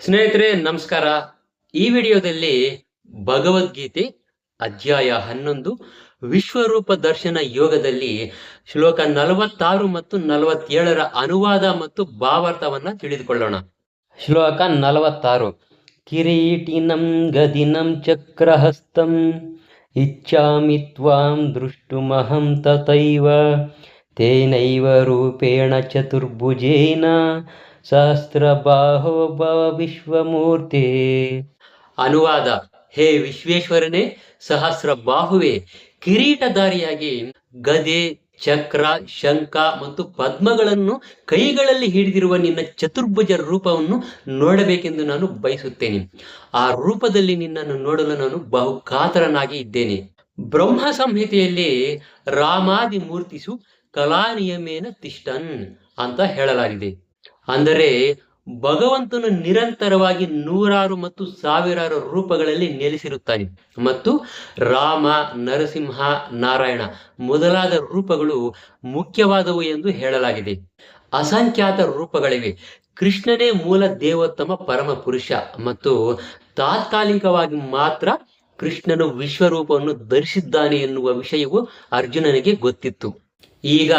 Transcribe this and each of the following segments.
ಸ್ನೇಹಿತರೆ, ನಮಸ್ಕಾರ. ಈ ವಿಡಿಯೋದಲ್ಲಿ ಭಗವದ್ಗೀತೆ ಅಧ್ಯಾಯ ಹನ್ನೊಂದು, ವಿಶ್ವರೂಪ ದರ್ಶನ ಯೋಗದಲ್ಲಿ ಶ್ಲೋಕ ನಲವತ್ತಾರು ಮತ್ತು ನಲವತ್ತೇಳರ ಅನುವಾದ ಮತ್ತು ಭಾವಾರ್ಥವನ್ನ ತಿಳಿದುಕೊಳ್ಳೋಣ. ಶ್ಲೋಕ ನಲವತ್ತಾರು, ಕಿರೀಟಿನಂ ಗದಿನಂ ಚಕ್ರಹಸ್ತಂ, ಇಚ್ಛಾಮಿ ತ್ವಾಂ ದೃಷ್ಟುಮಹಂ ತಥೈವ, ತೇನೈವ ರೂಪೇಣ ಚತುರ್ಭುಜೇನ ಸಹಸ್ರಬಾಹೋ ಭವ ವಿಶ್ವಮೂರ್ತಿ. ಅನುವಾದ, ಹೇ ವಿಶ್ವೇಶ್ವರನೇ, ಸಹಸ್ರ ಬಾಹುವೆ, ಕಿರೀಟಧಾರಿಯಾಗಿ ಗದೆ, ಚಕ್ರ, ಶಂಖ ಮತ್ತು ಪದ್ಮಗಳನ್ನು ಕೈಗಳಲ್ಲಿ ಹಿಡಿದಿರುವ ನಿನ್ನ ಚತುರ್ಭುಜ ರೂಪವನ್ನು ನೋಡಬೇಕೆಂದು ನಾನು ಬಯಸುತ್ತೇನೆ. ಆ ರೂಪದಲ್ಲಿ ನಿನ್ನನ್ನು ನೋಡಲು ನಾನು ಬಹು ಕಾತರನಾಗಿ ಇದ್ದೇನೆ. ಬ್ರಹ್ಮ ಸಂಹಿತೆಯಲ್ಲಿ ರಾಮಾದಿ ಮೂರ್ತಿಸು ಕಲಾನಿಯಮೇನ ತಿಷ್ಟನ್ ಅಂತ ಹೇಳಲಾಗಿದೆ. ಅಂದರೆ ಭಗವಂತನು ನಿರಂತರವಾಗಿ ನೂರಾರು ಮತ್ತು ಸಾವಿರಾರು ರೂಪಗಳಲ್ಲಿ ನೆಲೆಸಿರುತ್ತಾನೆ. ಮತ್ತು ರಾಮ, ನರಸಿಂಹ, ನಾರಾಯಣ ಮೊದಲಾದ ರೂಪಗಳು ಮುಖ್ಯವಾದವು ಎಂದು ಹೇಳಲಾಗಿದೆ. ಅಸಂಖ್ಯಾತ ರೂಪಗಳಿವೆ. ಕೃಷ್ಣನೇ ಮೂಲ ದೇವೋತ್ತಮ ಪರಮ ಪುರುಷ ಮತ್ತು ತಾತ್ಕಾಲಿಕವಾಗಿ ಮಾತ್ರ ಕೃಷ್ಣನು ವಿಶ್ವರೂಪವನ್ನು ಧರಿಸಿದ್ದಾನೆ ಎನ್ನುವ ವಿಷಯವು ಅರ್ಜುನನಿಗೆ ಗೊತ್ತಿತ್ತು. ಈಗ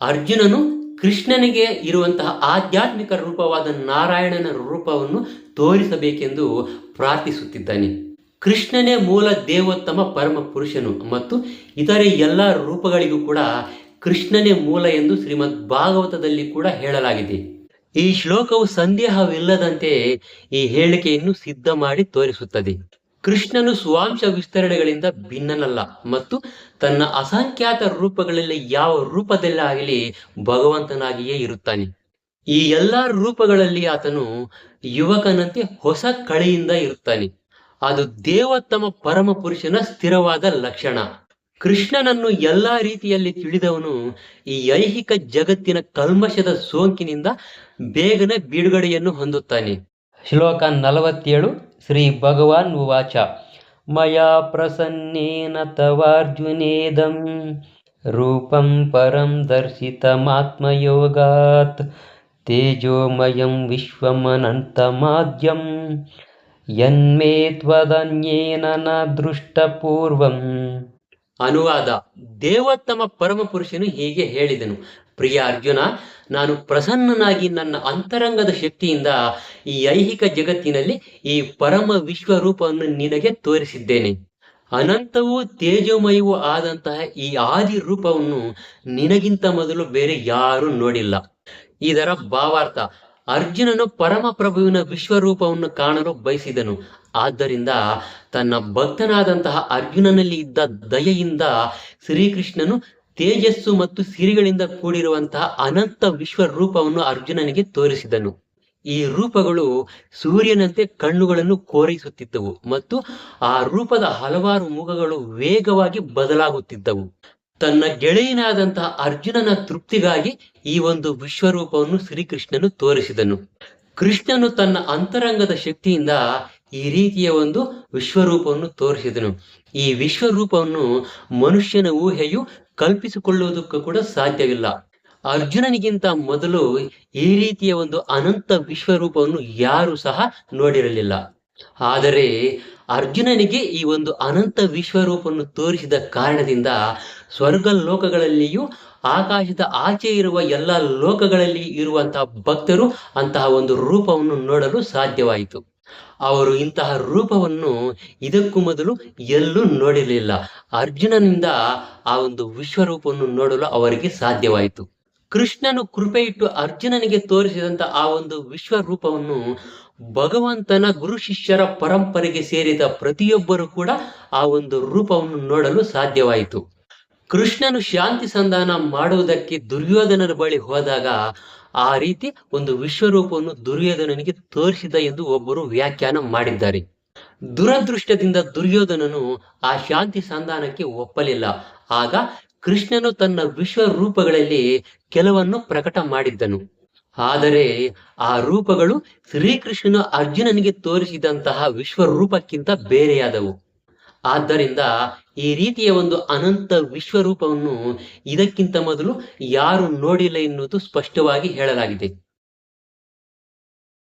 ಅರ್ಜುನನು ಕೃಷ್ಣನಿಗೆ ಇರುವಂತಹ ಆಧ್ಯಾತ್ಮಿಕ ರೂಪವಾದ ನಾರಾಯಣನ ರೂಪವನ್ನು ತೋರಿಸಬೇಕೆಂದು ಪ್ರಾರ್ಥಿಸುತ್ತಿದ್ದಾನೆ. ಕೃಷ್ಣನೇ ಮೂಲ ದೇವೋತ್ತಮ ಪರಮ ಪುರುಷನು ಮತ್ತು ಇತರೆ ಎಲ್ಲ ರೂಪಗಳಿಗೂ ಕೂಡ ಕೃಷ್ಣನೇ ಮೂಲ ಎಂದು ಶ್ರೀಮದ್ ಭಾಗವತದಲ್ಲಿ ಕೂಡ ಹೇಳಲಾಗಿದೆ. ಈ ಶ್ಲೋಕವು ಸಂದೇಹವಿಲ್ಲದಂತೆ ಈ ಹೇಳಿಕೆಯನ್ನು ಸಿದ್ಧ ಮಾಡಿ ತೋರಿಸುತ್ತದೆ. ಕೃಷ್ಣನು ಸ್ವಾಂಶ ವಿಸ್ತರಣೆಗಳಿಂದ ಭಿನ್ನನಲ್ಲ ಮತ್ತು ತನ್ನ ಅಸಂಖ್ಯಾತ ರೂಪಗಳಲ್ಲಿ ಯಾವ ರೂಪದಲ್ಲಾಗಲಿ ಭಗವಂತನಾಗಿಯೇ ಇರುತ್ತಾನೆ. ಈ ಎಲ್ಲ ರೂಪಗಳಲ್ಲಿ ಆತನು ಯುವಕನಂತೆ ಹೊಸ ಕಳೆಯಿಂದ ಇರುತ್ತಾನೆ. ಅದು ದೇವೋತ್ತಮ ಪರಮ ಪುರುಷನ ಸ್ಥಿರವಾದ ಲಕ್ಷಣ. ಕೃಷ್ಣನನ್ನು ಎಲ್ಲಾ ರೀತಿಯಲ್ಲಿ ತಿಳಿದವನು ಈ ಐಹಿಕ ಜಗತ್ತಿನ ಕಲ್ಮಶದ ಸೋಂಕಿನಿಂದ ಬೇಗನೆ ಬಿಡುಗಡೆಯನ್ನು ಹೊಂದುತ್ತಾನೆ. ಶ್ಲೋಕ ನಲವತ್ತೇಳು. श्रीभगवान् उवाच। मया प्रसन्नेन तवार्जुनेदं रूपं परं दर्शितमात्मयोगात् तेजोमयं विश्वमनन्तमाद्यं यन्मे त्वदन्येन न दृष्टपूर्वम्। ಅನುವಾದ. ದೇವೋತ್ತಮ ಪರಮ ಪುರುಷನು ಹೀಗೆ ಹೇಳಿದನು, ಪ್ರಿಯ ಅರ್ಜುನ, ನಾನು ಪ್ರಸನ್ನನಾಗಿ ನನ್ನ ಅಂತರಂಗದ ಶಕ್ತಿಯಿಂದ ಈ ಐಹಿಕ ಜಗತ್ತಿನಲ್ಲಿ ಈ ಪರಮ ವಿಶ್ವರೂಪವನ್ನು ನಿನಗೆ ತೋರಿಸಿದ್ದೇನೆ. ಅನಂತವೂ ತೇಜೋಮಯವೂ ಆದಂತಹ ಈ ಆದಿ ರೂಪವನ್ನು ನಿನಗಿಂತ ಮೊದಲು ಬೇರೆ ಯಾರೂ ನೋಡಿಲ್ಲ. ಇದರ ಭಾವಾರ್ಥ ಅರ್ಜುನನು ಪರಮಪ್ರಭುವಿನ ವಿಶ್ವರೂಪವನ್ನು ಕಾಣಲು ಬಯಸಿದನು. ಆದ್ದರಿಂದ ತನ್ನ ಭಕ್ತನಾದಂತಹ ಅರ್ಜುನನಲ್ಲಿ ಇದ್ದ ದಯೆಯಿಂದ ಶ್ರೀಕೃಷ್ಣನು ತೇಜಸ್ಸು ಮತ್ತು ಸಿರಿಗಳಿಂದ ಕೂಡಿರುವಂತಹ ಅನಂತ ವಿಶ್ವರೂಪವನ್ನು ಅರ್ಜುನನಿಗೆ ತೋರಿಸಿದನು. ಈ ರೂಪಗಳು ಸೂರ್ಯನಂತೆ ಕಣ್ಣುಗಳನ್ನು ಕೋರೈಸುತ್ತಿದ್ದವು ಮತ್ತು ಆ ರೂಪದ ಹಲವಾರು ಮುಖಗಳು ವೇಗವಾಗಿ ಬದಲಾಗುತ್ತಿದ್ದವು. ತನ್ನ ಗೆಳೆಯನಾದಂತಹ ಅರ್ಜುನನ ತೃಪ್ತಿಗಾಗಿ ಈ ಒಂದು ವಿಶ್ವರೂಪವನ್ನು ಶ್ರೀಕೃಷ್ಣನು ತೋರಿಸಿದನು. ಕೃಷ್ಣನು ತನ್ನ ಅಂತರಂಗದ ಶಕ್ತಿಯಿಂದ ಈ ರೀತಿಯ ಒಂದು ವಿಶ್ವರೂಪವನ್ನು ತೋರಿಸಿದನು. ಈ ವಿಶ್ವರೂಪವನ್ನು ಮನುಷ್ಯನ ಊಹೆಯು ಕಲ್ಪಿಸಿಕೊಳ್ಳುವುದಕ್ಕೂ ಕೂಡ ಸಾಧ್ಯವಿಲ್ಲ. ಅರ್ಜುನನಿಗಿಂತ ಮೊದಲು ಈ ರೀತಿಯ ಒಂದು ಅನಂತ ವಿಶ್ವರೂಪವನ್ನು ಯಾರು ಸಹ ನೋಡಿರಲಿಲ್ಲ. ಆದರೆ ಅರ್ಜುನನಿಗೆ ಈ ಒಂದು ಅನಂತ ವಿಶ್ವರೂಪವನ್ನು ತೋರಿಸಿದ ಕಾರಣದಿಂದ ಸ್ವರ್ಗ ಲೋಕಗಳಲ್ಲಿಯೂ ಆಕಾಶದ ಆಚೆ ಇರುವ ಎಲ್ಲ ಲೋಕಗಳಲ್ಲಿ ಇರುವಂತಹ ಭಕ್ತರು ಅಂತಹ ಒಂದು ರೂಪವನ್ನು ನೋಡಲು ಸಾಧ್ಯವಾಯಿತು. ಅವರು ಇಂತಹ ರೂಪವನ್ನು ಇದಕ್ಕೂ ಮೊದಲು ಎಲ್ಲೂ ನೋಡಿರಲಿಲ್ಲ. ಅರ್ಜುನನಿಂದ ಆ ಒಂದು ವಿಶ್ವರೂಪವನ್ನು ನೋಡಲು ಅವರಿಗೆ ಸಾಧ್ಯವಾಯಿತು. ಕೃಷ್ಣನು ಕೃಪೆ ಇಟ್ಟು ಅರ್ಜುನನಿಗೆ ತೋರಿಸಿದಂತ ಆ ಒಂದು ವಿಶ್ವರೂಪವನ್ನು ಭಗವಂತನ ಗುರು ಶಿಷ್ಯರ ಪರಂಪರೆಗೆ ಸೇರಿದ ಪ್ರತಿಯೊಬ್ಬರು ಕೂಡ ಆ ಒಂದು ರೂಪವನ್ನು ನೋಡಲು ಸಾಧ್ಯವಾಯಿತು. ಕೃಷ್ಣನು ಶಾಂತಿ ಸಂಧಾನ ಮಾಡುವುದಕ್ಕೆ ದುರ್ಯೋಧನರ ಬಳಿ ಹೋದಾಗ ಆ ರೀತಿ ಒಂದು ವಿಶ್ವರೂಪವನ್ನು ದುರ್ಯೋಧನನಿಗೆ ತೋರಿಸಿದ ಎಂದು ಒಬ್ಬರು ವ್ಯಾಖ್ಯಾನ ಮಾಡಿದ್ದಾರೆ. ದುರದೃಷ್ಟದಿಂದ ದುರ್ಯೋಧನನು ಆ ಶಾಂತಿ ಸಂಧಾನಕ್ಕೆ ಒಪ್ಪಲಿಲ್ಲ. ಆಗ ಕೃಷ್ಣನು ತನ್ನ ವಿಶ್ವ ರೂಪಗಳಲ್ಲಿ ಕೆಲವನ್ನು ಪ್ರಕಟ ಮಾಡಿದ್ದನು. ಆದರೆ ಆ ರೂಪಗಳು ಶ್ರೀಕೃಷ್ಣನು ಅರ್ಜುನನಿಗೆ ತೋರಿಸಿದಂತಹ ವಿಶ್ವರೂಪಕ್ಕಿಂತ ಬೇರೆಯಾದವು. ಆದ್ದರಿಂದ ಈ ರೀತಿಯ ಒಂದು ಅನಂತ ವಿಶ್ವರೂಪವನ್ನು ಇದಕ್ಕಿಂತ ಮೊದಲು ಯಾರು ನೋಡಿಲ್ಲ ಎನ್ನುವುದು ಸ್ಪಷ್ಟವಾಗಿ ಹೇಳಲಾಗಿದೆ.